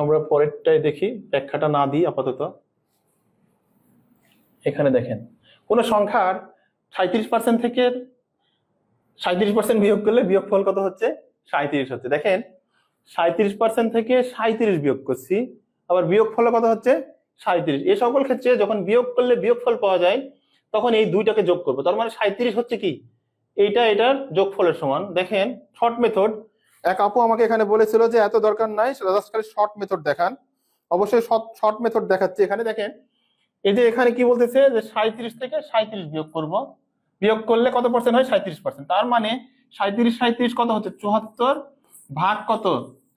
আমরা পরেরটাই দেখি, ব্যাখ্যাটা না দিই আপাতত। এখানে দেখেন, কোন সংখ্যার সাঁত্রিশ পার্সেন্ট থেকে সাঁত্রিশ পার্সেন্ট বিয়োগ করলে বিয়োগফল কত হচ্ছে? সাঁত্রিশ হচ্ছে। দেখেন সাঁত্রিশ পার্সেন্ট থেকে সাঁত্রিশ বিয়োগ করছি, আবার বিয়োগফল কত হচ্ছে? সাঁত্রিশ এই সকল ক্ষেত্রে যখন বিয়োগ করলে বিয়োগফল পাওয়া যায়, তখন এই দুইটাকে যোগ করব। তার মানে সাঁত্রিশ হচ্ছে কি? এইটা এটার যোগফলের সমান। দেখেন শর্ট মেথড এক আপু আমাকে এখানে বলেছিল যে, এত দরকার নাই জাস্ট খালি শর্ট মেথড দেখান। অবশ্যই শর্ট মেথড দেখাচ্ছি। এখানে দেখেন, এই যে এখানে কি বলতেছে যে সাঁত্রিশ থেকে সাঁত্রিশ বিয়োগ করব। বিয়োগ করলে কত পার্সেন্ট হয়? সাঁত্রিশ পার্সেন্ট তার মানে সাঁত্রিশ সাঁত্রিশ কত হচ্ছে? চুয়াত্তর ভাগ কত?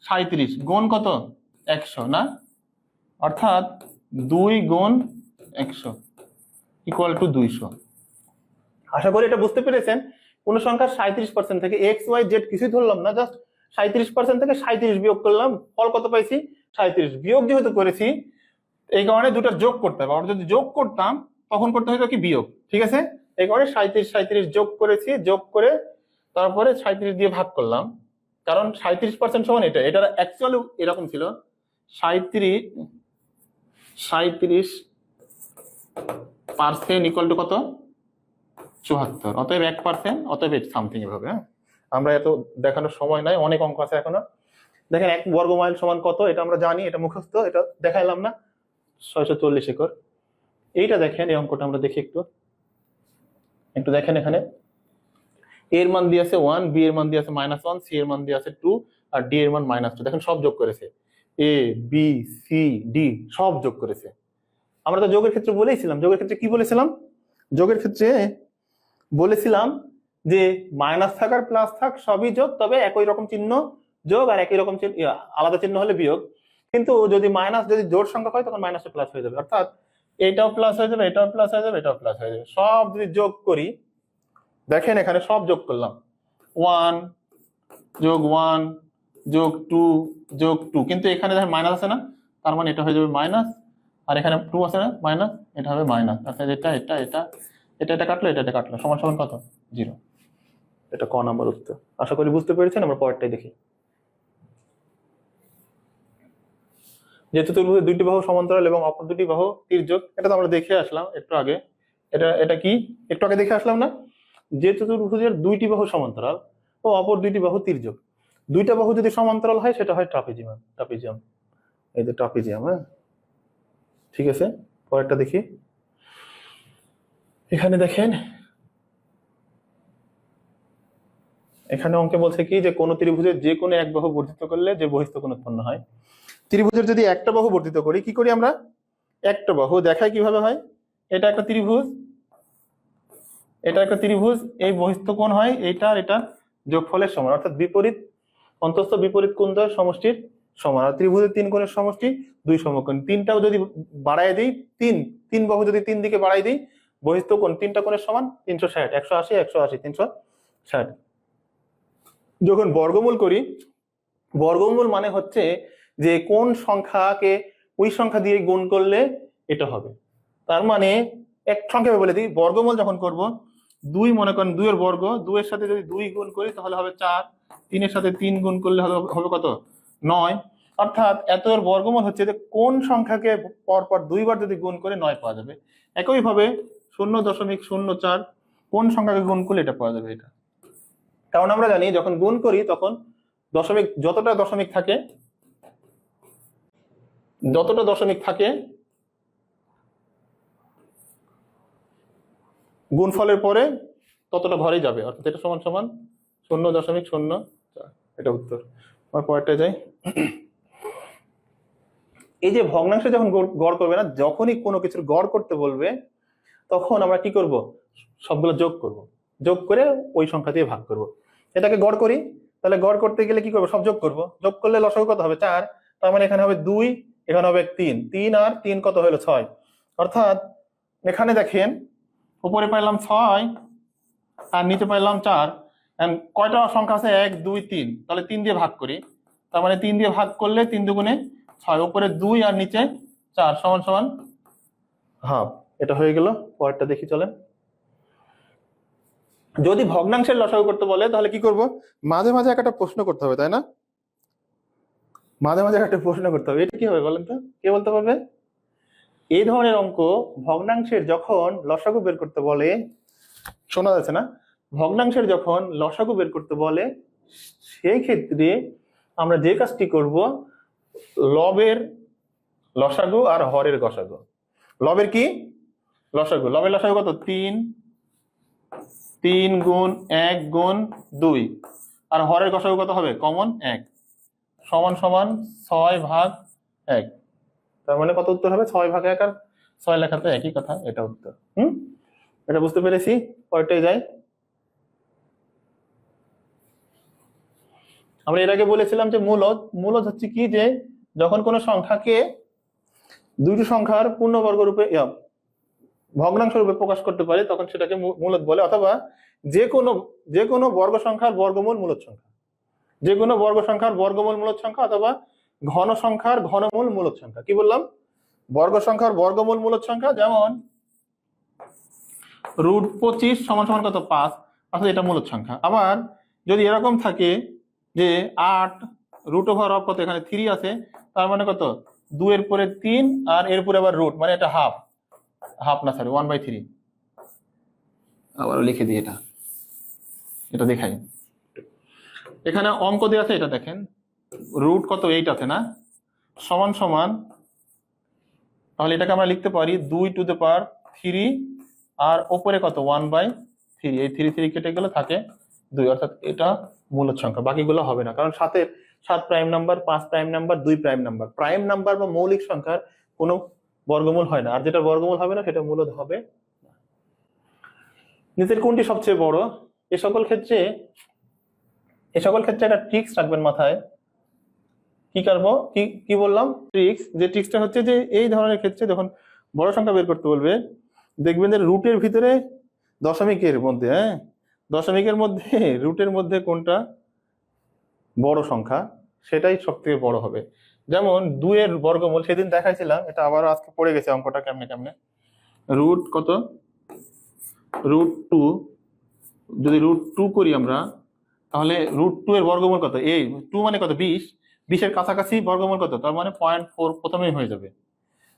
সাঁত্রিশ গুণ কত? একশো, না? অর্থাৎ দুই গুণ একশো ইকুয়াল টু দুইশো। আশা করি এটা বুঝতে পেরেছেন। কোন সংখ্যার সাঁত্রিশ পার্সেন্ট থেকে এক্স ওয়াই জেড কিছুই ধরলাম না জাস্ট সাঁত্রিশ পার্সেন্ট থেকে সাঁত্রিশ বিয়োগ করলাম। ফল কত পাইছি? সাঁত্রিশ। বিয়োগ যেহেতু করেছি, এই কারণে দুটো যোগ করতে হবে। যদি যোগ করতাম, তখন করতে হতো কি? বিয়োগ। ঠিক আছে? এই কারণে সাঁত্রিশ সাঁত্রিশ যোগ করেছি, যোগ করে তারপরে সাঁত্রিশ দিয়ে ভাগ করলাম। কারণ সাঁত্রিশ পার্সেন্ট সমান এটা। এটা অ্যাকচুয়ালি এরকম ছিল। সাঁত্রিশ সাঁত্রিশ পার্সেন্ট ইকুয়াল টু কত? চুয়াত্তর। অতএব এক পার্সেন্ট অতএব সামথিং এভাবে হ্যাঁ? আমরা এত দেখানোর সময় নাই, অনেক অঙ্ক আছে এখনও। দেখেন এক বর্গ মাইল সমান কত, এটা আমরা জানি, এটা মুখস্থ, এটা দেখাইলাম না। ছয়শো চল্লিশ একর। এইটা দেখেন, এই অঙ্কটা আমরা দেখি একটু। একটু দেখেন এখানে। এর মান দিয়ে আছে ওয়ান বি এর মান দিয়ে আছে মাইনাস ওয়ান সি এর মান দিয়ে আছে টু আর ডি এর মান মাইনাস টু দেখেন সব যোগ করেছে। এ বি সি ডি সব যোগ করেছে। আমরা তো যোগের ক্ষেত্রে বলেইছিলাম। যোগের ক্ষেত্রে কি বলেছিলাম? যোগের ক্ষেত্রে বলেছিলাম যে মাইনাস থাক আর প্লাস থাক সবই যোগ, তবে একই রকম চিহ্ন যোগ আর একই রকম আলাদা চিহ্ন হলে বিয়োগ। কিন্তু যদি মাইনাস, যদি জোর সংখ্যা হয়, তখন মাইনাসে প্লাস হয়ে যাবে। অর্থাৎ এটাও প্লাস হয়ে যাবে, এটাও প্লাস হয়ে যাবে, এটাও প্লাস হয়ে যাবে। সব যদি যোগ করি, দেখেন এখানে সব যোগ করলাম। ওয়ান যোগ ওয়ান যোগ টু যোগ টু কিন্তু এখানে দেখেন মাইনাস আছে না? তার মানে এটা হয়ে যাবে মাইনাস আর এখানে টু আছে না? মাইনাস এটা হবে মাইনাস অর্থাৎ এটা এটা এটা এটা এটা কাটলো, এটা এটা কাটলো। সমান সমান কত? জিরো এটা ক নাম্বার উত্তর। আশা করি বুঝতে পেরেছেন, আমরা পরেরটাই দেখি। যেহেতু চতুর্ভুজের দুইটি বাহু সমান্তরাল এবং অপর দুটি বাহু তির্যক এটা তো আমরা দেখে আসলাম একটু আগে। এটা এটা কি? একটু আগে দেখে আসলাম না? যে চতুর্ভুজের দুইটি বাহু সমান্তরাল ও অপর দুইটি বাহু তির্যক দুইটা বাহু যদি সমান্তরাল হয়, সেটা হয় ট্রাপিজিয়াম ট্রাপিজিয়াম। এই যে ট্রাপিজিয়াম হ্যাঁ? ঠিক আছে, পরেরটা দেখি। এখানে দেখেন এখানে অঙ্কে বলছে কি যে কোন ত্রিভুজের যে কোনো এক বাহু বর্ধিত করলে যে বহিস্থ কোণ উৎপন্ন হয়। ত্রিভুজের যদি একটা বাহু বর্ধিত করি, কি করি আমরা? একটা বাহু। দেখাই কীভাবে হয়? এটা একটা ত্রিভুজ। এটা একটা ত্রিভুজ। এই বহিস্থ কোণ হয় এইটা আর এটা যোগফলের সমান। অর্থাৎ বিপরীত অন্তস্থ বিপরীত কোণ দ্বয় সমষ্টির সমান। আর ত্রিভুজের তিন কোণের সমষ্টি দুই সমকোণ। তিনটাও যদি বাড়ায় দিই, তিন। তিন বাহু যদি তিন দিকে বাড়াই দিই, বহিস্থ কোণ তিনটা কোণের সমান তিনশো ষাট। একশো আশি একশো আশি, তিনশো ষাট। যখন বর্গমূল করি, বর্গমূল মানে হচ্ছে যে কোন সংখ্যাকে, ওই সংখ্যা দিয়ে গুণ করলে এটা হবে। তার মানে এক সংখ্যা বলে দিই, বর্গমূল যখন করব, দুই মনে করেন দুইয়ের বর্গ, দুইয়ের সাথে যদি দুই গুণ করি তাহলে হবে চার, তিনের সাথে তিন গুণ করলে হবে কত? নয়। অর্থাৎ এত বর্গমূল হচ্ছে যে কোন সংখ্যাকে পরপর দুইবার যদি গুণ করে নয় পাওয়া যাবে। একইভাবে শূন্য দশমিক শূন্য চার, কোন সংখ্যাকে গুণ করলে এটা পাওয়া যাবে এটা? কারণ আমরা জানি যখন গুণ করি তখন দশমিক যতটা দশমিক থাকে, যতটা দশমিক থাকে গুণফলের পরে ততটা ঘরেই যাবে। অর্থাৎ এটা সমান সমান শূন্য দশমিক শূন্য। এটা উত্তর। আমার পরেরটা যাই। এই যে ভগ্নাংশ যখন গড় করবে না, যখনই কোনো কিছুর গড় করতে বলবে, তখন আমরা কি করব? সবগুলো যোগ করব। যোগ করে ওই সংখ্যা দিয়ে ভাগ করব। এটাকে গড় করি তাহলে গড় করতে গেলে কি করব? সব যোগ করব। যোগ করলে লসাগু কত হবে? চার। তার মানে এখানে হবে দুই এখানে হবে তিন। তিন আর তিন কত হলো? ছয়। অর্থাৎ এখানে দেখেন উপরে পাইলাম ছয় আর নিচে পাইলাম চার। কয়টা সংখ্যা আছে? এক দুই তিন। তাহলে তিন দিয়ে ভাগ করি। তার মানে তিন দিয়ে ভাগ করলে তিন দুগুণে ছয়। উপরে দুই আর নিচে চার। সমান সমান হাফ। এটা হয়ে গেল। পরেরটা দেখি চলেন। যদি ভগ্নাংশের লসাগু করতে বলে, তাহলে কি করব? মাঝে মাঝে একটা প্রশ্ন করতে হবে, তাই না? মাঝে মাঝে একটা প্রশ্ন করতে হবে। এটা কি হবে বলেন তো? কে বলতে পারবে? এই ধরনের অঙ্ক ভগ্নাংশের যখন লসাগু বের করতে বলে, শোনা যাচ্ছে না? ভগ্নাংশের যখন লসাগু বের করতে বলে সেই ক্ষেত্রে আমরা যে কাজটি করব, লবের লসাগু আর হরের গসাগু লবের কি? লসাগু। লবের লসাগু কত? তিন। তিন গুণ এক গুণ দুই। আর হরের গসাগু কত হবে? কমন এক। সমান সমান ছয় ভাগ এক। তার মানে কত উত্তর হবে? ছয় ভাগ এক আর ছয় লেখাতে একই কথা, এটা উত্তর। হুম? এটা বুঝতে পেরেছি? পরেরটাই যাই। আমরা এর আগে বলেছিলাম যে মূলত মূলত হচ্ছে কি যে, যখন কোনো সংখ্যাকে দুইটি সংখ্যার পূর্ণবর্গ রূপে ভগ্নাংশ রূপে প্রকাশ করতে পারে, তখন সেটাকে মূলত বলে, অথবা যে কোনো যে কোনো বর্গ সংখ্যার বর্গমূল মূলদ সংখ্যা। যে কোনো বর্গ সংখ্যার বর্গমূল মূলত সংখ্যা, অথবা ঘন সংখ্যার ঘনমূল মূলদ সংখ্যা। কি বললাম? বর্গ সংখ্যার বর্গমূল মূলদ সংখ্যা, যেমন রুট পঁচিশ সমান সমান কত? পাঁচ। অর্থাৎ এটা মূলদ সংখ্যা। আবার যদি এরকম থাকে যে আট রুট ওভার অফ কত? এখানে থ্রি আছে, তার মানে কত? দুয়ের পরে তিন, আর এরপরে আবার রুট মানে এটা হাফ হাফ না সরি ওয়ান বাই থ্রি আবারও লিখে দিই এটা। এটা দেখাই। এখানে অঙ্ক দেওয়া আছে, এটা দেখেন। রুট কত এইট আছে না? সমান সমান, তাহলে এটাকে আমরা লিখতে পারি দুই টু দ্য পার থ্রি আর ওপরে কত? ওয়ান বাই থ্রি এই থ্রি থ্রি কেটে গেলে থাকে দুই। অর্থাৎ এটা মূলত সংখ্যা, বাকিগুলো হবে না। কারণ সাতের, সাত প্রাইম নাম্বার পাঁচ প্রাইম নাম্বার দুই প্রাইম নাম্বার প্রাইম নাম্বার বা মৌলিক সংখ্যার কোনো বর্গমূল হয় না। আর যেটা বর্গমূল হবে না, সেটা মূলত হবে নিচের কোনটি সবচেয়ে বড়? এ সকল ক্ষেত্রে, এ সকল ক্ষেত্রে একটা ট্রিক্স রাখবেন মাথায়। কি করব? কি কি বললাম? ট্রিক্স যে ট্রিক্সটা হচ্ছে যে এই ধরনের ক্ষেত্রে যখন বড় সংখ্যা বের করতে বলবে, দেখবেন যে রুটের ভিতরে দশমিকের মধ্যে হ্যাঁ? দশমিকের মধ্যে, রুটের মধ্যে কোনটা? বড় সংখ্যা, সেটাই সব থেকে বড় হবে। যেমন দুইয়ের বর্গমূল সেদিন দেখাইছিলাম, এটা আবার আজকে পড়ে গেছে অঙ্কটা কেমনে কেমনে। রুট কত? Root two. যদি রুট টু করি আমরা, তাহলে রুট টু এর বর্গমূল কত? এই, টু মানে কত? বিশ। বিশের কাছাকাছি বর্গমূল কত? তার মানে পয়েন্ট ফোর প্রথমেই হয়ে যাবে।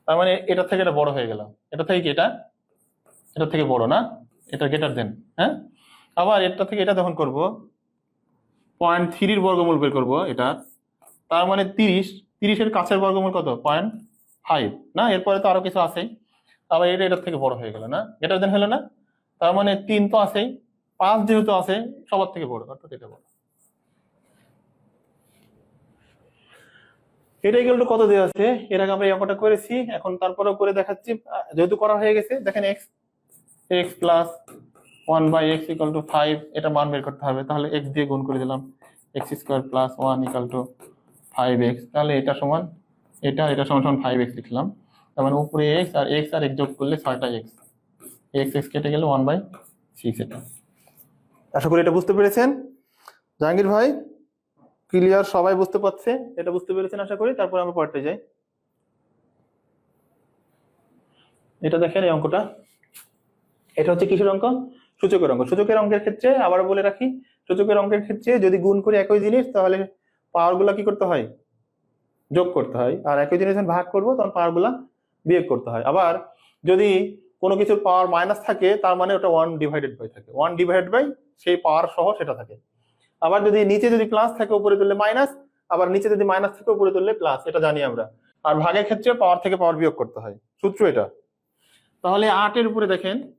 তার মানে এটা থেকে এটা বড় হয়ে গেল এটা থেকে কি এটা? এটা থেকে বড় না? এটা গেটার দেন হ্যাঁ? আবার এটা থেকে এটা যখন করব পয়েন্ট থ্রির বর্গমূল বের করব এটা তার মানে তিরিশ। তিরিশের কাছের বর্গমূল কত? পয়েন্ট ফাইভ না? এরপরে তো আরও কিছু আছেই। আবার এটা এটার থেকে বড় হয়ে গেল, না? এটা দেন হলো না? তার মানে তিন তো আছেই। পাঁচ যেহেতু আছে, সবার থেকে বড়, অর্থাৎ এটা বড়। এটা ইকুয়াল কত দেওয়া আছে? এর আগে আমরা এই অঙ্কটা করেছি, এখন তারপরেও করে দেখাচ্ছি। যেহেতু করা হয়ে গেছে, দেখেন x x plus one by x equal to five এটা মান বের করতে হবে। তাহলে এক্স দিয়ে গুণ করে দিলাম। X square plus one equal to five x তাহলে এটা সমান, এটা এটা সমান সমান ফাইভ এক্স লিখলাম। তার মানে উপরে এক্স আর এক্স আর এক্স যোগ করলে ছয়টা এক্স এক্স এক্স কেটে গেলে ওয়ান বাই সিক্স এটা। আশা করি এটা বুঝতে পেরেছেন। জাহাঙ্গীর ভাই ক্লিয়ার সবাই বুঝতে পারছে? এটা বুঝতে পেরেছেন আশা করি? তারপর আমরা পড়তে যাই। এটা দেখেন এই অঙ্কটা। এটা হচ্ছে কিসের অঙ্ক? সূচকের অঙ্ক। সূচকের অঙ্কের ক্ষেত্রে আবার বলে রাখি, সূচকের অঙ্কের ক্ষেত্রে যদি গুণ করি একই জিনিস, তাহলে পাওয়ারগুলা কি করতে হয়? যোগ করতে হয়। আর একই জিনিস যখন ভাগ করব, তখন পাওয়ারগুলা বিয়োগ করতে হয়। আবার যদি কোনো কিছুর পাওয়ার মাইনাস থাকে, তার মানে ওটা ওয়ান ডিভাইডেড বাই থাকে। ওয়ান ডিভাইডেড বাই সেই পাওয়ার সহ সেটা থাকে। আবার যদি নিচে যদি প্লাস থাকে, উপরে তুললে মাইনাস আবার নিচে যদি মাইনাস থাকে, উপরে তুললে প্লাস এটা জানি আমরা। আর ভাগের ক্ষেত্রে পাওয়ার থেকে পাওয়ার বিয়োগ করতে হয়। সূত্র এটা। তাহলে আটের উপরে দেখেন,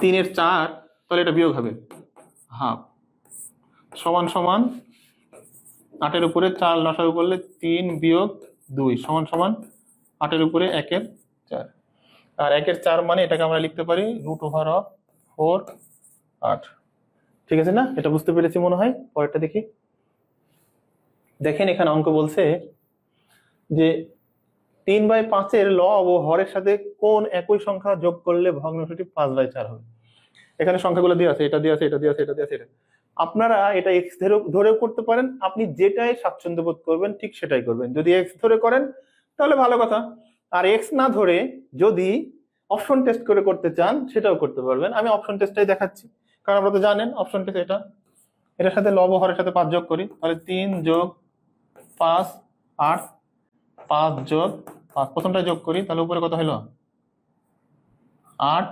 তিনের চার, তাহলে এটা বিয়োগ হবে। হাফ সমান সমান আটের উপরে চার লসাগু করলে তিন বিয়োগ দুই সমান সমান আটের উপরে একের চার। আর একের চার মানে এটাকে আমরা লিখতে পারি রুট ওভার অফ ফোর আট। ঠিক আছে না? এটা বুঝতে পেরেছি মনে হয়? পরেরটা দেখি। দেখেন এখানে অঙ্ক বলছে যে তিন বাই পাঁচের লব ও হরের সাথে কোন একই সংখ্যা যোগ করলে ভগ্নাংশটি পাঁচ বাই চার হবে। এখানে সংখ্যাগুলো দিয়ে আছে, এটা দিয়ে আছে, এটা দিয়ে আছে, এটা দিয়ে আছে, এটা। আপনারা এটা এক্স ধরে, ধরেও করতে পারেন। আপনি যেটাই স্বাচ্ছন্দ্য বোধ করবেন, ঠিক সেটাই করবেন। যদি এক্স ধরে করেন, তাহলে ভালো কথা। আর এক্স না ধরে যদি অপশন টেস্ট করে করতে চান, সেটাও করতে পারবেন। আমি অপশন টেস্টটাই দেখাচ্ছি। কারণ আপনারা তো জানেন অপশন টেস্ট এটা। এটার সাথে লব হরের সাথে পাঁচ যোগ করি। তাহলে তিন যোগ পাঁচ, আট, পাঁচ যোগ পাঁচ। প্রথমটা যোগ করি। তাহলে উপরে কত হলো? আট।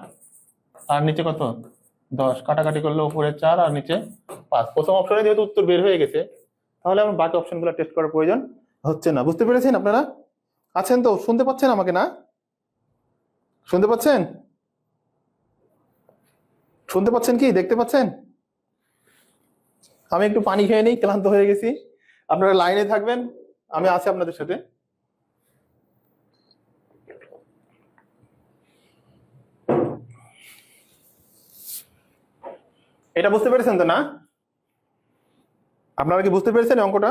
আর নিচে কত? দশ, কাটাকাটি করলে উপরে চার আর নিচে পাঁচ। প্রথম অপশনে যেহেতু উত্তর বের হয়ে গেছে, তাহলে আমার বাকি অপশনগুলো টেস্ট করার প্রয়োজন হচ্ছে না। বুঝতে পেরেছেন আপনারা? আছেন তো? শুনতে পাচ্ছেন আমাকে না? শুনতে পাচ্ছেন? শুনতে পাচ্ছেন কি? দেখতে পাচ্ছেন? আমি একটু পানি খেয়ে নিই, ক্লান্ত হয়ে গেছি। আপনারা লাইনে থাকবেন, আমি আছি আপনাদের সাথে। এটা বুঝতে পেরেছেন তো না? আপনারা কি বুঝতে পেরেছেন অঙ্কটা?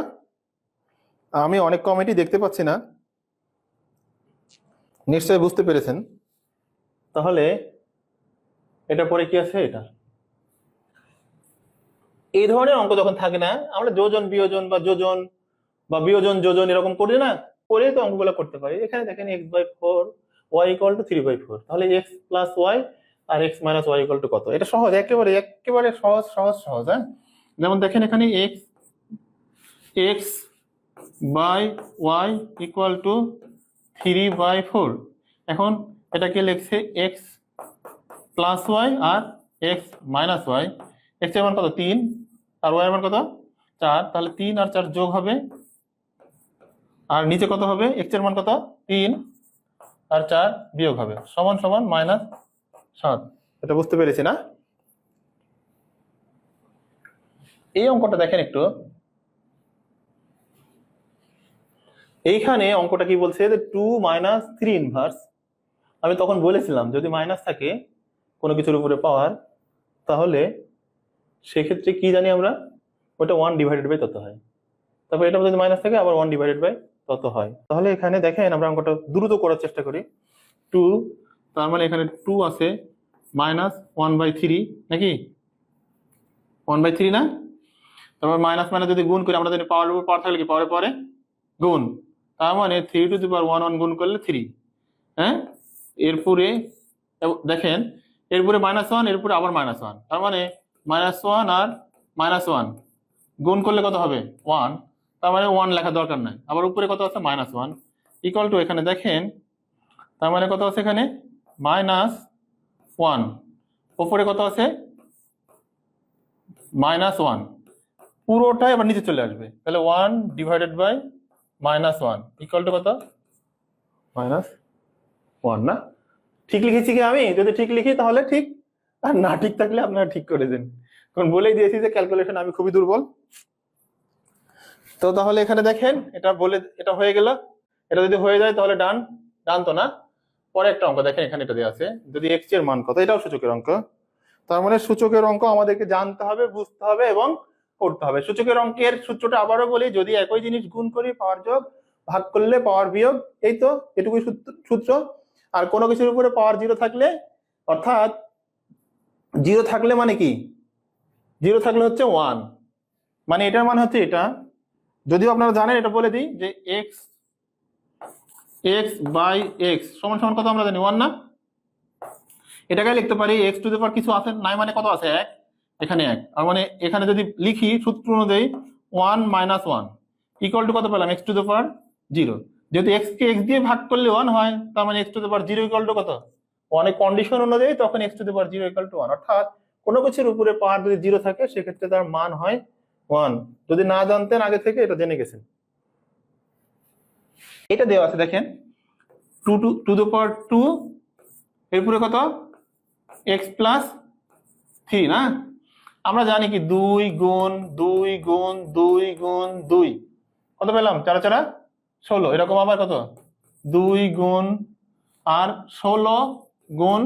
আমি অনেক কমেডি দেখতে পাচ্ছি না। নিশ্চয়ই বুঝতে পেরেছেন। তাহলে এটা পরে কি আছে এটা? এই ধরনের অঙ্ক যখন থাকে না, আমরা যোজন, বিয়োজন বা যোজন বা বিয়োজন, যোজন এরকম করি না করে তো অঙ্কগুলো করতে পারি। এখানে দেখেন x by four y equal to three by four তাহলে x plus y R x minus y equal to কত? এটা সহজ, একেবারে একেবারে সহজ সহজ সহজ হ্যাঁ? যেমন দেখেন এখানে x x by y equal to three by four এখন এটাকে লিখছে এক্স প্লাস ওয়াই আর এক্স মাইনাস ওয়াই এক্সের মান কত? তিন। আর ওয়াই মান কত? চার। তাহলে তিন আর চার যোগ হবে। আর নিচে কত হবে? এক্সের মান কত? তিন। আর চার বিয়োগ হবে। সমান সমান মাইনাস সাত। এটা বুঝতে পেরেছি না? এই অঙ্কটা দেখেন একটু। এইখানে অঙ্কটা কি বলছে যে টু মাইনাস থ্রি ইনভার্স আমি তখন বলেছিলাম যদি মাইনাস থাকে কোনো কিছুর উপরে পাওয়ার তাহলে সেক্ষেত্রে কি জানি আমরা? ওটা ওয়ান ডিভাইডেড বাই তত হয়। তারপর এটা যদি মাইনাস থাকে আবার ওয়ান ডিভাইডেড বাই তত হয়। তাহলে এখানে দেখেন আমরা অঙ্কটা দ্রুত করার চেষ্টা করি। টু তার মানে এখানে টু আছে মাইনাস ওয়ান বাই থ্রি নাকি? ওয়ান বাই থ্রি না? তারপর মাইনাস মাইনাস যদি গুণ করি, আমরা যদি পাওয়ার উপর পাওয়ার থাকলে কি? পাওয়ারে পরে গুণ। তার মানে three to the power one one গুণ করলে থ্রি হ্যাঁ? এরপরে দেখেন, এরপরে মাইনাস ওয়ান এরপরে আবার মাইনাস ওয়ান তার মানে মাইনাস ওয়ান আর মাইনাস ওয়ান গুণ করলে কত হবে? ওয়ান তার মানে ওয়ান লেখা দরকার নাই। আবার উপরে কত আছে? মাইনাস ওয়ান ইকুয়াল টু এখানে দেখেন, তার মানে কত আছে এখানে? মাইনাস ওয়ান ওপরে কত আছে? মাইনাস ওয়ান পুরোটাই আবার নিচে চলে আসবে। তাহলে one divided by minus one equal to কত? মাইনাস ওয়ান না? ঠিক লিখেছি কি আমি? যদি ঠিক লিখি তাহলে ঠিক। আর না ঠিক থাকলে আপনারা ঠিক করে দিন। কারণ বলেই দিয়েছি যে ক্যালকুলেশন আমি খুবই দুর্বল। তো তাহলে এখানে দেখেন, এটা বলে, এটা হয়ে গেল। এটা যদি হয়ে যায় তাহলে ডান ডান তো না? পরে একটা অঙ্ক দেখেন, এখানে এটা দেওয়া আছে। যদি এক্সের মান কত, এটাও সূচকের অঙ্ক। তার মানে সূচকের অঙ্ক আমাদেরকে জানতে হবে, বুঝতে হবে এবং করতে হবে। সূচকের অঙ্কের সূত্রটা আবারও বলি, যদি একই জিনিস গুণ করি, পাওয়ার যোগ, ভাগ করলে পাওয়ার বিয়োগ, এই তো, এটুকুই সূত্র- আর কোনো কিছুর উপরে পাওয়ার জিরো থাকলে, অর্থাৎ জিরো থাকলে মানে কি? জিরো থাকলে হচ্ছে ওয়ান মানে এটার মানে হচ্ছে এটা। যদিও আপনারা জানেন, এটা বলে দিই যে এক্স এক্স বাই এক্স সমান সমান কত আমরা জানি? ওয়ান না? এটাকে লিখতে পারি এক্স টু দি পাওয়ার কিছু আছে? নাই মানে কত আছে? এক। এখানে এক। আর মানে এখানে যদি লিখি, সূত্র অনুযায়ী one minus one equal to কত পেলাম? X to the power zero যেহেতু এক্স কে এক্স দিয়ে ভাগ করলে ওয়ান হয়, তার মানে x to the zero equal to কত? অনেক কন্ডিশন অনুযায়ী তখন x to the zero equal to one অর্থাৎ কোনো কিছুর উপরে পাওয়ার যদি জিরো থাকে, সেক্ষেত্রে তার মান হয় ওয়ান যদি না জানতেন আগে থেকে, এটা জেনে গেছেন। এটা দেওয়া আছে, দেখেন। Two two to the power two এরপরে কত? এক্স প্লাস থ্রি না? আমরা জানি কি, দুই গুণ দুই গুণ দুই গুণ, দুই। কত পেলাম? চারা চারা ষোলো। এরকম আবার কত? দুই গুণ, আর ষোলো গুণ,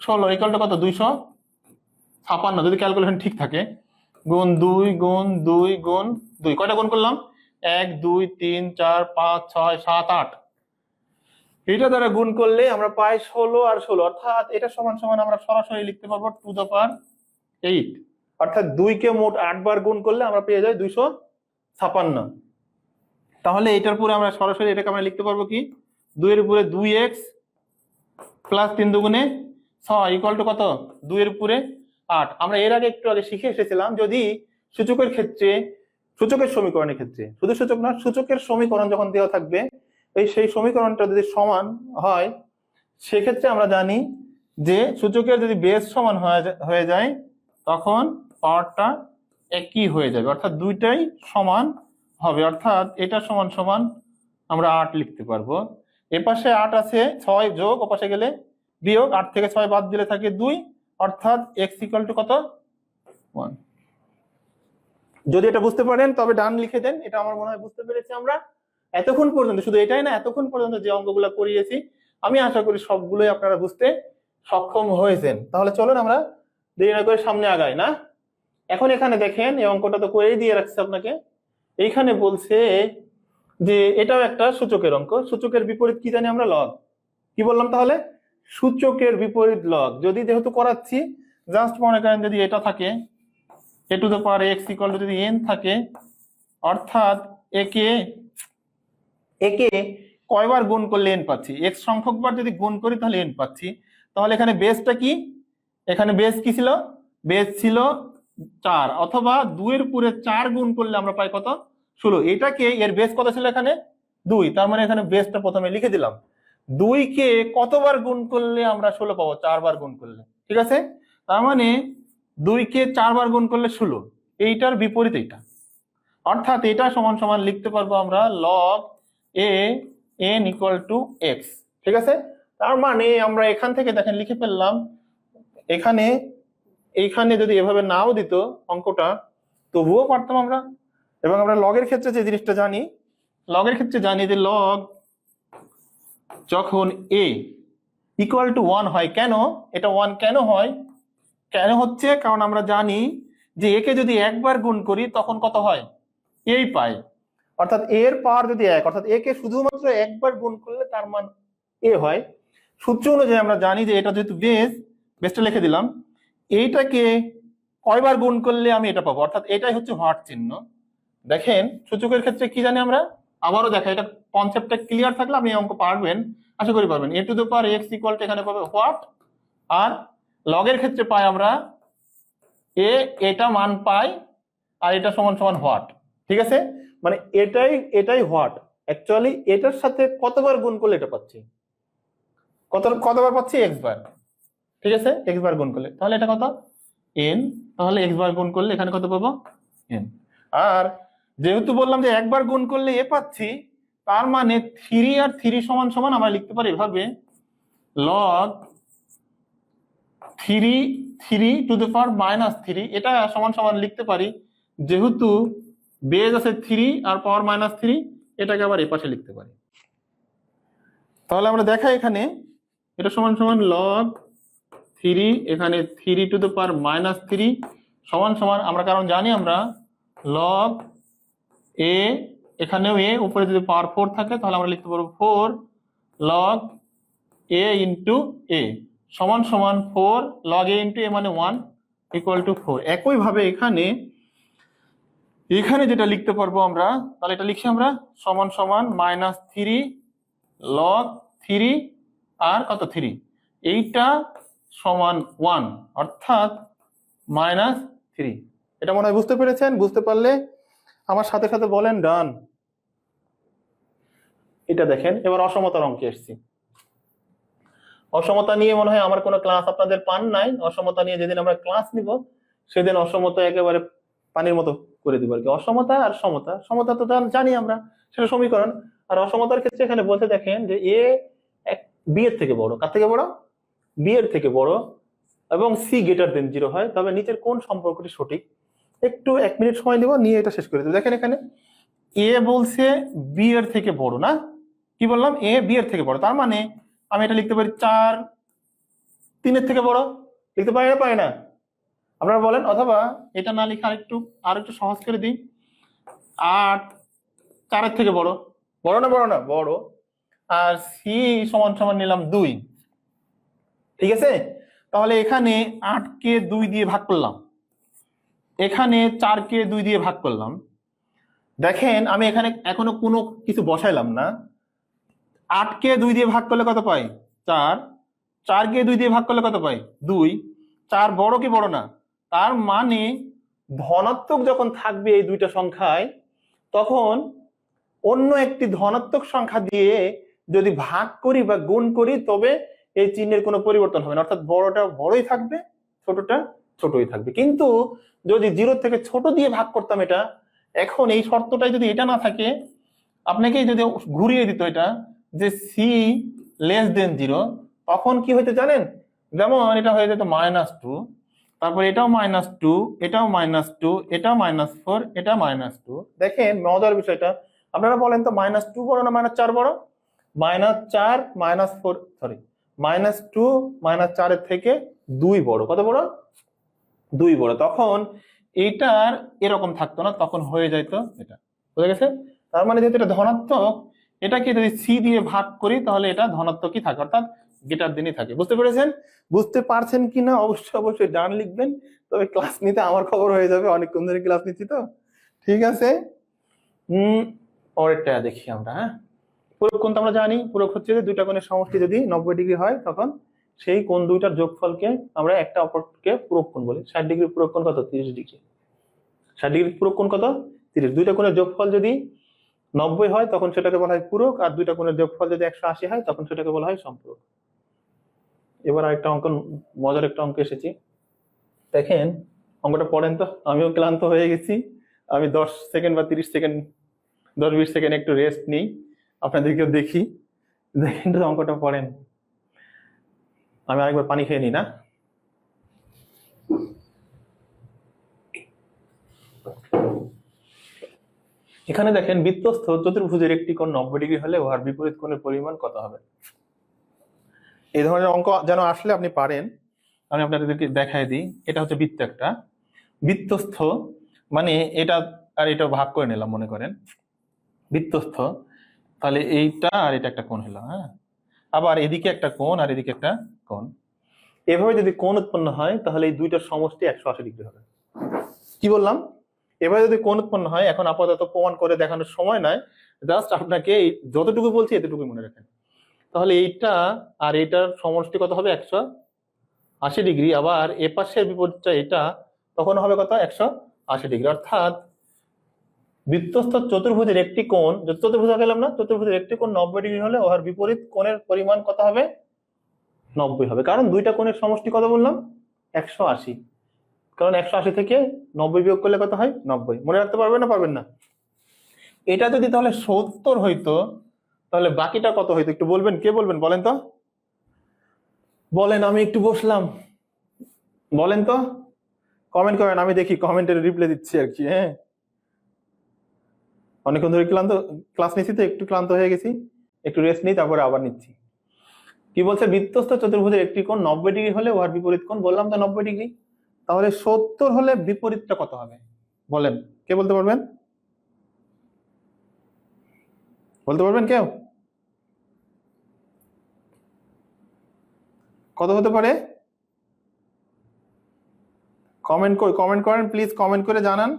ষোলো। ইকাল কত? দুইশো ছাপান্ন। যদি ক্যালকুলেশন ঠিক থাকে, গুণ দুই গুণ দুই গুণ, দুই। কয়টা গুণ করলাম? এক, দুই, তিন, চার, পাঁচ, ছয়, সাত, আট। এটা দ্বারা গুণ করলে আমরা পাই ষোলো আর ষোলো। অর্থাৎ এটা সমান সমান আমরা সরাসরি লিখতে পারব টু দ্য পার এইট। অর্থাৎ দুইকে মোট আটবার গুণ করলে আমরা পেয়ে যাই দুইশো ছাপান্ন। তাহলে এটার পরে আমরা সরাসরি এটাকে আমরা লিখতে পারব কি? দুইয়ের উপরে দুই এক্স প্লাস তিন দুগুণে ছয় ইকুয়াল টু কত? দুইয়ের উপরে আট। আমরা এর আগে একটু আগে শিখে এসেছিলাম যদি সূচকের ক্ষেত্রে সূচকের সমীকরণের ক্ষেত্রে। শুধু সূচক না সূচকের সমীকরণ যখন দেওয়া থাকবে, এই সেই সমীকরণটা যদি সমান হয়, সেক্ষেত্রে আমরা জানি যে সূচকের যদি বেস সমান হয়ে যায় তখন পাওয়ারটা একই হয়ে যাবে। অর্থাৎ দুইটাই সমান হবে। অর্থাৎ এটা সমান সমান আমরা আট লিখতে পারব। এ পাশে আট আছে, ছয় যোগ, ও পাশে গেলে বিয়োগ। আট থেকে ছয় বাদ দিলে থাকে দুই। অর্থাৎ এক্স ইকাল টু কত? ওয়ান যদি এটা বুঝতে পারেন, তবে ডান লিখে দেন। এটা আমার মনে হয় বুঝতে পেরেছি আমরা। এতক্ষণ পর্যন্ত, শুধু এটাই না, এতক্ষণ পর্যন্ত যে অঙ্কগুলো করিয়েছি, আমি আশা করি সবগুলোই আপনারা বুঝতে সক্ষম হয়েছেন। তাহলে চলুন আমরা দেরি না করে সামনে আগাই, না? এখন এখানে দেখেন, এই অঙ্কটা তো করেই দিয়ে রাখছে আপনাকে। এইখানে বলছে যে, এটাও একটা সূচকের অঙ্ক। সূচকের বিপরীত কি জানি আমরা? লগ কি বললাম তাহলে? সূচকের বিপরীত লগ যদি যেহেতু করাচ্ছি জাস্ট মনে করেন যদি এটা থাকে a to the power x equal to যদি এন থাকে অর্থাৎ একে একে কয়বার গুণ করলে এন পাচ্ছি? এক্স সংখ্যকবার যদি গুণ করি তাহলে এন পাচ্ছি। তাহলে এখানে বেসটা কি? এখানে বেস কি ছিল? বেস ছিল চার অথবা দুইয়ের পুরে চার গুণ করলে আমরা পাই কত? ষোলো। এটাকে এর বেস কত ছিল এখানে? দুই। তার মানে এখানে বেসটা প্রথমে লিখে দিলাম। দুইকে কতবার গুণ করলে আমরা ষোলো পাবো? চারবার গুণ করলে। ঠিক আছে? তার মানে দুইকে চারবার গুণ করলে ষোলো। এইটার বিপরীত এইটা। অর্থাৎ এটা সমান সমান লিখতে পারব আমরা log a n equal to x ঠিক আছে? তার মানে আমরা এখান থেকে দেখেন লিখে ফেললাম, এখানে, এইখানে যদি এভাবে নাও দিত অঙ্কটা, তবুও পারতাম আমরা। এবং আমরা লগের ক্ষেত্রে যে জিনিসটা জানি, লগের ক্ষেত্রে জানি যে লগ যখন এ ইকুয়াল টু ওয়ান হয়, কেন? এটা ওয়ান কেন হয়? কেন হচ্ছে? কারণ আমরা জানি যে একে যদি একবার গুণ করি, তখন কত হয়? এই পাই। অর্থাৎ এর পাওয়ার যদি এক, অর্থাৎ একে শুধুমাত্র একবার গুণ করলে তার মান এ হয়। সূত্র অনুযায়ী আমরা জানি যে এটা যেহেতু বেস, বেসটা লিখে দিলাম, এইটাকে কয়বার গুণ করলে আমি এটা পাবো? অর্থাৎ এটাই হচ্ছে হট চিহ্ন। দেখেন, সূচকের ক্ষেত্রে কি জানি আমরা? আবারও দেখা, এটা কনসেপ্টটা ক্লিয়ার থাকলে আপনি অঙ্ক পারবেন। আশা করি পারবেন। A to the power x equal এখানে পাবে হোয়াট আর লগের ক্ষেত্রে পাই আমরা এ, এটা মান পাই আর এটা সমান সমান হোয়াট। ঠিক আছে? মানে এটাই এটাই হোয়াট। অ্যাকচুয়ালি এটার সাথে কতবার গুণ করলে এটা পাচ্ছি? কত কতবার পাচ্ছি? এক্স বার। ঠিক আছে? এক্স বার গুণ করলে। তাহলে এটা কত? এন তাহলে এক্স বার গুণ করলে এখানে কত পাবো? এন আর যেহেতু বললাম যে একবার গুণ করলে এ পাচ্ছি, তার মানে থ্রি আর থ্রি সমান সমান আমরা লিখতে পারি এভাবে log three three to the power minus three এটা সমান সমান লিখতে পারি। যেহেতু বেজ আছে থ্রি আর পাওয়ার মাইনাস থ্রি এটাকে আবার এপাশে লিখতে পারি। তাহলে আমরা দেখাই এখানে, এটা সমান সমান লগ থ্রি এখানে three to the power minus three সমান সমান, আমরা কারণ জানি আমরা লগ এ এখানেও এ উপরে যদি পাওয়ার ফোর থাকে, তাহলে আমরা লিখতে পারব four log a into a সমান সমান four log a into a মানে ওয়ান ইকুয়াল টু ফোর একইভাবে এখানে এখানে যেটা লিখতে পারব আমরা, তাহলে এটা লিখছি আমরা, সমান সমান মাইনাস থ্রি লগ থ্রি আর কত থ্রি এইটা সমান ওয়ান অর্থাৎ মাইনাস থ্রি এটা মনে হয় বুঝতে পেরেছেন? বুঝতে পারলে আমার সাথে সাথে বলেন ডান এটা দেখেন, এবার অসমতার অঙ্কে এসছি। অসমতা নিয়ে মনে হয় আমার কোনো ক্লাস আপনাদের পান নাই। অসমতা নিয়ে যেদিন আমরা ক্লাস নিব, সেদিন অসমতা একেবারে পানির মতো করে দিব আর কি। অসমতা আর সমতা। সমতা তো জান- আমরা, সেটা সমীকরণ। আর অসমতার ক্ষেত্রে এখানে বলতে দেখেন যে এ বি এর থেকে বড়। কার থেকে বড়? বি এর থেকে বড়। এবং সি গ্রেটার দেন জিরো হয়। তবে নিচের কোন সম্পর্কটি সঠিক? একটু এক মিনিট সময় দেবো, নিয়ে এটা শেষ করে দেবো। দেখেন এখানে এ বলছে বি এর থেকে বড় না? কি বললাম? এ বি এর থেকে বড়। তার মানে আমি এটা লিখতে পারি চার তিনের থেকে বড়। লিখতে পারি না? পারি না। আপনারা বলেন, অথবা এটা না লিখে আরেকটু আর একটু সহজ করে দিই। আট চারের থেকে বড়। বড় না বড় না, বড়। আর সি সমান সমান নিলাম দুই। ঠিক আছে? তাহলে এখানে আটকে দুই দিয়ে ভাগ করলাম। এখানে চারকে দুই দিয়ে ভাগ করলাম। দেখেন, আমি এখানে এখনও কোনো কিছু বসাইলাম না। আটকে দুই দিয়ে ভাগ করলে কত পাই? চার। চারকে দুই দিয়ে ভাগ করলে কত পাই? দুই। চার বড় কি বড় না? তার মানে ধনাত্মক যখন থাকবে এই দুইটা সংখ্যায়, তখন অন্য একটি ধনাত্মক সংখ্যা দিয়ে যদি ভাগ করি বা গুণ করি, তবে এই চিহ্নের কোনো পরিবর্তন হবে না। অর্থাৎ বড়টা বড়ই থাকবে, ছোটটা ছোটই থাকবে। কিন্তু যদি জিরো থেকে ছোট দিয়ে ভাগ করতাম এটা, এখন এই শর্তটাই যদি এটা না থাকে আপনাকে যদি ঘুরিয়ে দিত এটা যে সি লেস দেন জিরো তখন কি হইতে জানেন? যেমন এটা হয়ে যেত মাইনাস টু তারপর এটাও মাইনাস টু এটাও মাইনাস টু এটাও মাইনাস ফোর এটা মাইনাস টু দেখেন মজার বিষয়টা, আপনারা বলেন তো মাইনাস টু বড় না মাইনাস চার বড়? মাইনাস চার minus four sorry minus two minus চারের থেকে দুই বড়। কত বড়? দুই বড়। তখন এইটার এরকম থাকতো না, তখন হয়ে যাইতো এটা। বুঝে গেছে? তার মানে যেহেতু এটা ধনাত্মক এটাকে যদি সি দিয়ে ভাগ করি তাহলে এটা ধনাত্মকই থাকে অর্থাৎ গেটার দিনই থাকে। বুঝতে পেরেছেন? বুঝতে পারছেন কি না অবশ্যই অবশ্যই ডান লিখবেন। তবে ক্লাস নিতে আমার খবর হয়ে যাবে অনেকক্ষণ ধরে ক্লাস নিচ্ছি তো। ঠিক আছে? হম পরেরটা দেখি আমরা হ্যাঁ? পুরক কোণ তো আমরা জানি? পুরক হচ্ছে যে দুইটা কোণের সমষ্টি যদি নব্বই ডিগ্রি হয় তখন সেই কোণ দুইটার যোগফলকে আমরা একটা অপরকে পুরক কোণ বলি। ষাট ডিগ্রি পুরক কোণ কত? তিরিশ ডিগ্রি। ষাট ডিগ্রি পুরক কোণ কত? তিরিশ। দুইটা কোণের যোগফল যদি নব্বই হয়, তখন সেটাকে বলা হয় পূরক, আর দুইটা কোণের যোগফল যদি একশো আশি হয়, তখন সেটাকে বলা হয় সম্পূরক। এবার আরেকটা অঙ্ক, মজার একটা অঙ্ক এসেছি। দেখেন, অঙ্কটা পড়েন তো, আমিও ক্লান্ত হয়ে গেছি। আমি দশ সেকেন্ড বা তিরিশ সেকেন্ড, দশ বিশ সেকেন্ড একটু রেস্ট নিই, আপনাদেরকেও দেখি। দেখেন তো অঙ্কটা পড়েন। আমি আরেকবার পানি খেয়ে নিই না। এখানে দেখেন বৃত্তস্থ চতুর্ভুজের একটি কোণ নব্বই ডিগ্রি হলে উহার বিপরীত কোণের পরিমাণ কত হবে? এই ধরনের অঙ্ক যেন আসলে আপনি পারেন, আমি আপনাদেরকে দেখাই দিই। এটা হচ্ছে বৃত্ত একটা। বৃত্তস্থ মানে এটা আর এটা ভাগ করে নিলাম, মনে করেন। বৃত্তস্থ, তাহলে এইটা আর এটা একটা কোণ হলো হ্যাঁ? আবার এদিকে একটা কোণ আর এদিকে একটা কোণ। এভাবে যদি কোণ উৎপন্ন হয়, তাহলে এই দুইটার সমষ্টি একশো আশি ডিগ্রি হবে। কি বললাম? এভাবে যদি কোন উৎপন্ন হয়, এখন আপাতত প্রমাণ করে দেখানোর সময় নাই জাস্ট আপনাকে যতটুকু বলছি এতটুকু মনে রাখেন। তাহলে এইটা আর এইটার সমষ্টি কত হবে? একশো আশি ডিগ্রি। আবার এ পাশের বিপরীতটা এটা, তখন হবে কত? একশো আশি ডিগ্রি। অর্থাৎ বৃত্তস্থ চতুর্ভুজের একটি কোণ চতুর্ভুজ গেলাম না, চতুর্ভুজের একটি কোণ নব্বই ডিগ্রি হলে ওর বিপরীত কোণের পরিমাণ কত হবে? নব্বই হবে। কারণ দুইটা কোণের সমষ্টি কত বললাম? একশো আশি। কারণ একশো আশি থেকে নব্বই বিয়োগ করলে কত হয়? নব্বই। মনে রাখতে পারবেন না পারবেন না? এটা যদি তাহলে সত্তর হইতো, তাহলে বাকিটা কত হইতো? একটু বলবেন, কে বলবেন? বলেন তো। বলেন, আমি একটু বসলাম। বলেন তো। কমেন্ট করেন, আমি দেখি কমেন্টের রিপ্লাই দিচ্ছি আর কি হ্যাঁ। অনেকক্ষণ ধরে ক্লান্ত, ক্লাস নিচ্ছি তো, একটু ক্লান্ত হয়ে গেছি। একটু রেস্ট নিই, তারপরে আবার নিচ্ছি। কি বলছে? বৃত্তস্থ চতুর্ভুজের একটি কোণ নব্বই ডিগ্রি হলে উহার বিপরীত কোণ? বললাম তো নব্বই ডিগ্রি। তাহলে সত্তর হলে বিপরীতটা কত হবে? বলেন। কে বলতে পারবেন? বলতে পারবেন কেউ? কত হতে পারে? কমেন্ট করে, কমেন্ট করেন, প্লিজ কমেন্ট করে জানান।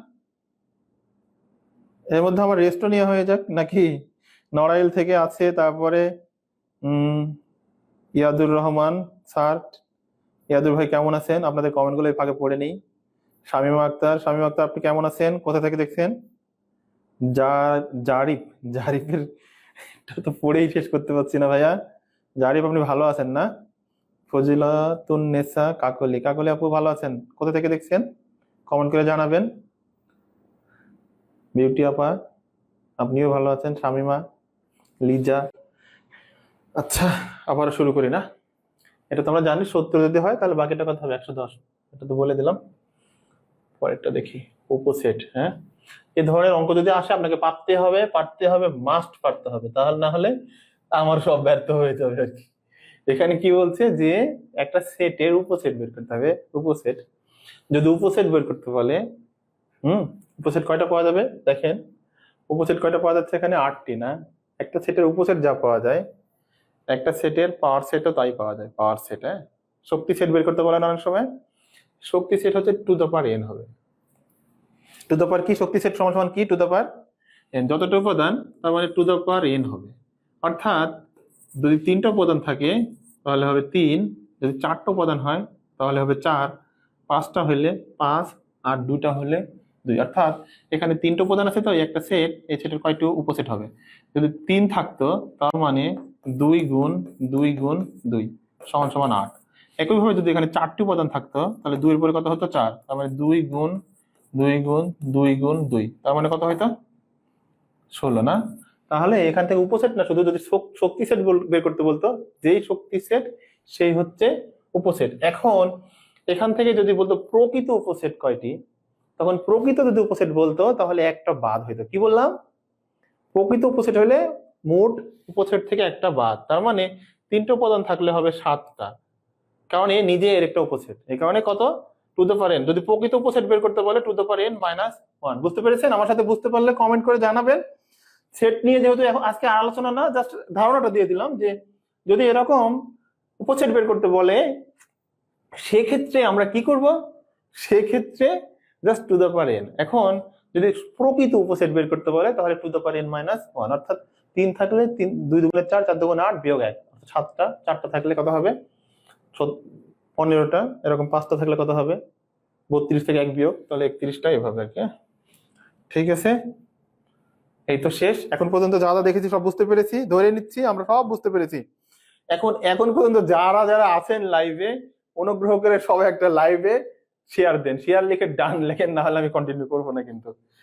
এর মধ্যে আমার রেস্টও নেওয়া হয়ে যাক, নাকি? নড়াইল থেকে আছে, তারপরে ইয়াদুর রহমান স্যার ইয়াদুর ভাই কেমন আছেন? আপনাদের কমেন্টগুলো এই ফাঁকে পড়ে নেই। শামীমা আক্তার শামীমা আক্তার, আপনি কেমন আছেন? কোথা থেকে দেখছেন? যা জারিফ, জারিফের তো পড়েই শেষ করতে পারছি না ভাইয়া। জারিফ, আপনি ভালো আছেন না? ফজিলাতুন নেসা, কাকলি। কাকলি আপু, ভালো আছেন? কোথা থেকে দেখছেন? কমেন্ট করে জানাবেন। বিউটি আপা, আপনিও ভালো আছেন? শামিমা, লিজা। আচ্ছা আবার শুরু করি না? এটা তোমরা জানি সত্তর যদি হয়, তাহলে বাকিটা কত হবে একশো দশ। এটা তো বলে দিলাম। পরেরটা দেখি। উপসেট হ্যাঁ? এই ধরনের অঙ্ক যদি আসে, আপনাকে পারতে হবে পারতে হবে মাস্ট পারতে হবে। তাহলে না হলে আমার সব ব্যর্থ হয়ে যাবে আর কি। এখানে কি বলছে যে, একটা সেটের উপসেট বের করতে হবে। উপসেট। যদি উপসেট বের করতে বলে, হুম? উপসেট কয়টা পাওয়া যাবে? দেখেন। উপসেট কয়টা পাওয়া যাচ্ছে এখানে? আটটি, না? একটা সেটের উপসেট যা পাওয়া যায় একটা সেটের পাওয়ার সেটও তাই পাওয়া যায় পাওয়ার সেট হ্যাঁ? শক্তি সেট বের করতে বলেন অনেক সময়। শক্তি সেট হচ্ছে টু দ্য পার এন হবে। টু দ্য পার কি? শক্তি সেট সমান সমান কি? টু দ্য পার এন যতটা উপাদান, তার মানে টু দ্য পার এন হবে। অর্থাৎ, যদি তিনটা উপাদান থাকে, তাহলে হবে তিন। যদি চারটা উপাদান হয়, তাহলে হবে চার। পাঁচটা হইলে পাঁচ, আর দুটা হলে দুই। অর্থাৎ, এখানে তিনটে উপাদান আছে তো একটা সেট এই সেটের কয়টি উপসেট হবে? যদি তিন থাকতো, তার মানে দুই গুণ দুই গুণ দুই, সমান সমান আট। একইভাবে যদি এখানে চারটি উপাদান থাকতো, তাহলে দুইয়ের পরে কত হতো? চার। তার মানে দুই গুণ দুই গুণ দুই গুণ দুই। তার মানে কত হয়তো ষোলো, না? তাহলে এখান থেকে উপসেট না, শুধু যদি শক- শক্তি সেট বের করতে বলতো, যেই শক্তি সেট, সেই হচ্ছে উপসেট। এখন এখান থেকে যদি বলতো প্রকৃত উপসেট কয়টি, তখন প্রকৃত যদি উপসেট বলতো, তাহলে একটা বাদ হইতো। কি বললাম? প্রকৃত উপসেট হলে মোট উপসেট থেকে একটা বাদ। তার মানে তিনটে উপাদান থাকলে হবে সাতটা। কারণ এ নিজে এর একটা উপসেট এই কারণে কত? টু দ্য পার এন যদি প্রকৃত উপসেট বের করতে বলে two the power n minus one বুঝতে পেরেছেন? আমার সাথে বুঝতে পারলে কমেন্ট করে জানাবেন। সেট নিয়ে যেহেতু এখন আজকে আলোচনা না জাস্ট ধারণাটা দিয়ে দিলাম যে যদি এরকম উপসেট বের করতে বলে, সেক্ষেত্রে আমরা কি করব? সেক্ষেত্রে just two the power n এখন যদি প্রকৃত উপসেট বের করতে বলে, তাহলে two the power n minus one অর্থাৎ তিন থাকলে তিন, দুই দুগুণে চার চার দুগুণে আট বিয়োগ এক সাতটা, চারটা থাকলে কত হবে? পনেরোটা, এরকম পাঁচটা থাকলে কত হবে? বত্রিশ থেকে এক বিয়োগ, তাহলে একত্রিশটা এভাবে আর কি হ্যাঁ? ঠিক আছে? এই তো শেষ, এখন পর্যন্ত যা যা দেখেছি সব বুঝতে পেরেছি, ধরে নিচ্ছি, আমরা সব বুঝতে পেরেছি। এখন এখন পর্যন্ত যারা যারা আছেন লাইভে অনুগ্রহ করে সবাই একটা লাইভে শেয়ার দেন শেয়ার লিখে ডান লেখেন, না হলে আমি কন্টিনিউ করব না কিন্তু।